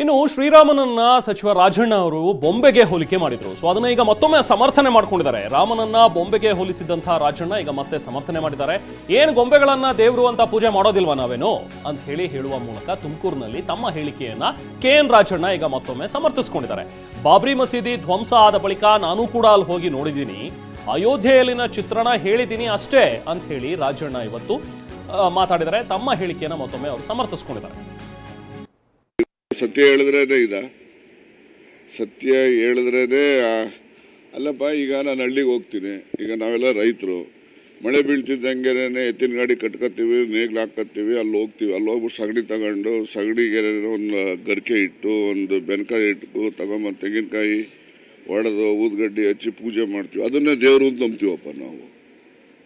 ಇನ್ನು ಶ್ರೀರಾಮನನ್ನ ಸಚಿವ ರಾಜಣ್ಣ ಅವರು ಬೊಂಬೆಗೆ ಹೋಲಿಕೆ ಮಾಡಿದ್ರು. ಸೊ ಅದನ್ನ ಈಗ ಮತ್ತೊಮ್ಮೆ ಸಮರ್ಥನೆ ಮಾಡ್ಕೊಂಡಿದ್ದಾರೆ. ರಾಮನನ್ನ ಬೊಂಬೆಗೆ ಹೋಲಿಸಿದಂತಹ ರಾಜಣ್ಣ ಈಗ ಮತ್ತೆ ಸಮರ್ಥನೆ ಮಾಡಿದ್ದಾರೆ. ಏನ್ ಗೊಂಬೆಗಳನ್ನ ದೇವರು ಅಂತ ಪೂಜೆ ಮಾಡೋದಿಲ್ವಾ ನಾವೇನು? ಅಂತ ಹೇಳಿ ಹೇಳುವ ಮೂಲಕ ತುಮಕೂರಿನಲ್ಲಿ ತಮ್ಮ ಹೇಳಿಕೆಯನ್ನ ಕೆ ಎನ್ ರಾಜಣ್ಣ ಈಗ ಮತ್ತೊಮ್ಮೆ ಸಮರ್ಥಿಸ್ಕೊಂಡಿದ್ದಾರೆ. ಬಾಬ್ರಿ ಮಸೀದಿ ಧ್ವಂಸ ಆದ ಬಳಿಕ ನಾನು ಕೂಡ ಅಲ್ಲಿ ಹೋಗಿ ನೋಡಿದ್ದೀನಿ. ಅಯೋಧ್ಯೆಯಲ್ಲಿನ ಚಿತ್ರಣ ಹೇಳಿದ್ದೀನಿ ಅಷ್ಟೇ ಅಂತ ಹೇಳಿ ರಾಜಣ್ಣ ಇವತ್ತು ಮಾತಾಡಿದರೆ ತಮ್ಮ ಹೇಳಿಕೆಯನ್ನು ಮತ್ತೊಮ್ಮೆ ಅವರು ಸಮರ್ಥಿಸ್ಕೊಂಡಿದ್ದಾರೆ. ಸತ್ಯ ಹೇಳಿದ್ರೇ ಇದ? ಸತ್ಯ ಹೇಳಿದ್ರೇ ಅಲ್ಲಪ್ಪ, ಈಗ ನಾನು ಹಳ್ಳಿಗೆ ಹೋಗ್ತೀನಿ. ಈಗ ನಾವೆಲ್ಲ ರೈತರು. ಮಳೆ ಬೀಳ್ತಿದ್ದಂಗೆ ಎತ್ತಿನ ಗಾಡಿ ಕಟ್ಕೊತೀವಿ ನೇಗ್ಲು ಹಾಕತ್ತೀವಿ, ಅಲ್ಲಿ ಹೋಗ್ತೀವಿ. ಅಲ್ಲಿ ಹೋಗ್ಬಿಟ್ಟು ಸಗಣಿ ತಗೊಂಡು ಸಗಣಿಗೆ ಒಂದು ಗರಿಕೆ ಇಟ್ಟು, ಒಂದು ಬೆನ್ಕಾಯಿ ಇಟ್ಟು ತಗೊಂಬಂದು ತೆಂಗಿನಕಾಯಿ, ಒಡೆದು ಊದ್ಗಡ್ಡಿ ಹಚ್ಚಿ ಪೂಜೆ ಮಾಡ್ತೀವಿ. ಅದನ್ನೇ ದೇವರು ಅಂತ ನಂಬ್ತೀವಪ್ಪ ನಾವು.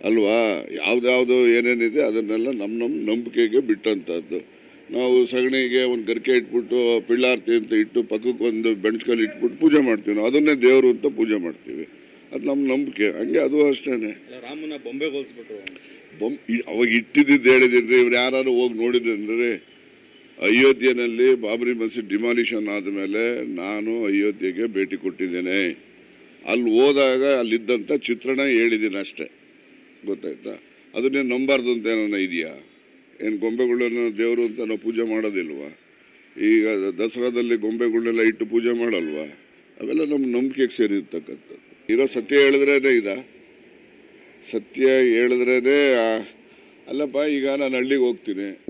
ಅಲ್ವಾ? ಯಾವುದ್ಯಾವುದು ಏನೇನಿದೆ ಅದನ್ನೆಲ್ಲ ನಮ್ಮ ನಮ್ಮ ನಂಬಿಕೆಗೆ ಬಿಟ್ಟಂಥದ್ದು ನಾವು ಸಗಣಿಗೆ ಒಂದು ಗರಿಕೆ ಇಟ್ಬಿಟ್ಟು ಪಿಳ್ಳಾರ್ತಿ ಅಂತ ಇಟ್ಟು ಪಕ್ಕಕ್ಕೆ ಒಂದು ಬೆಂಚ್ಕಲ್ಲಿ ಇಟ್ಬಿಟ್ಟು ಪೂಜೆ ಮಾಡ್ತೀವಿ ನಾವು. ಅದನ್ನೇ ದೇವರು ಅಂತ ಪೂಜೆ ಮಾಡ್ತೀವಿ. ಅದು ನಮ್ಮ ನಂಬಿಕೆ. ಹಂಗೆ ಅದು ಅಷ್ಟೇ ರಾಮನ ಬೊಂಬೆ ಹೋಲಿಸ್ಬಿಟ್ರು ಬೊಮ್ ಅವಾಗ ಇಟ್ಟಿದ್ದು ಹೇಳಿದ್ರೆ ಇವ್ರು ಯಾರು ಹೋಗಿ ನೋಡಿದ್ರೆ ಅಯೋಧ್ಯೆಯಲ್ಲಿ ಬಾಬರಿ ಮಸೀದ್ ಡಿಮಾಲಿಷನ್ ಆದಮೇಲೆ ನಾನು ಅಯೋಧ್ಯೆಗೆ ಭೇಟಿ ಕೊಟ್ಟಿದ್ದೇನೆ. ಅಲ್ಲಿ ಹೋದಾಗ ಅಲ್ಲಿದ್ದಂಥ ಚಿತ್ರಣ ಹೇಳಿದ್ದೀನಿ ಅಷ್ಟೇ. ಗೊತ್ತಾಯ್ತಾ? ಅದನ್ನೇ ನಂಬಾರ್ದು ಅಂತ ಏನಾನ ಇದೆಯಾ? ಏನು ಗೊಂಬೆಗಳನ್ನು ದೇವರು ಅಂತ ನಾವು ಪೂಜೆ ಮಾಡೋದಿಲ್ವಾ? ಈಗ ದಸರಾದಲ್ಲಿ ಗೊಂಬೆಗಳನ್ನೆಲ್ಲ ಇಟ್ಟು ಪೂಜೆ ಮಾಡಲ್ವಾ? ಅವೆಲ್ಲ ನಮ್ಮ ನಂಬಿಕೆಗೆ ಸೇರಿರ್ತಕ್ಕಂಥದ್ದು. ಇರೋ ಸತ್ಯ ಹೇಳಿದ್ರೇ ಇದ? ಸತ್ಯ ಹೇಳಿದ್ರೇ ಅಲ್ಲಪ್ಪ, ಈಗ ನಾನು ಹಳ್ಳಿಗೆ ಹೋಗ್ತೀನಿ.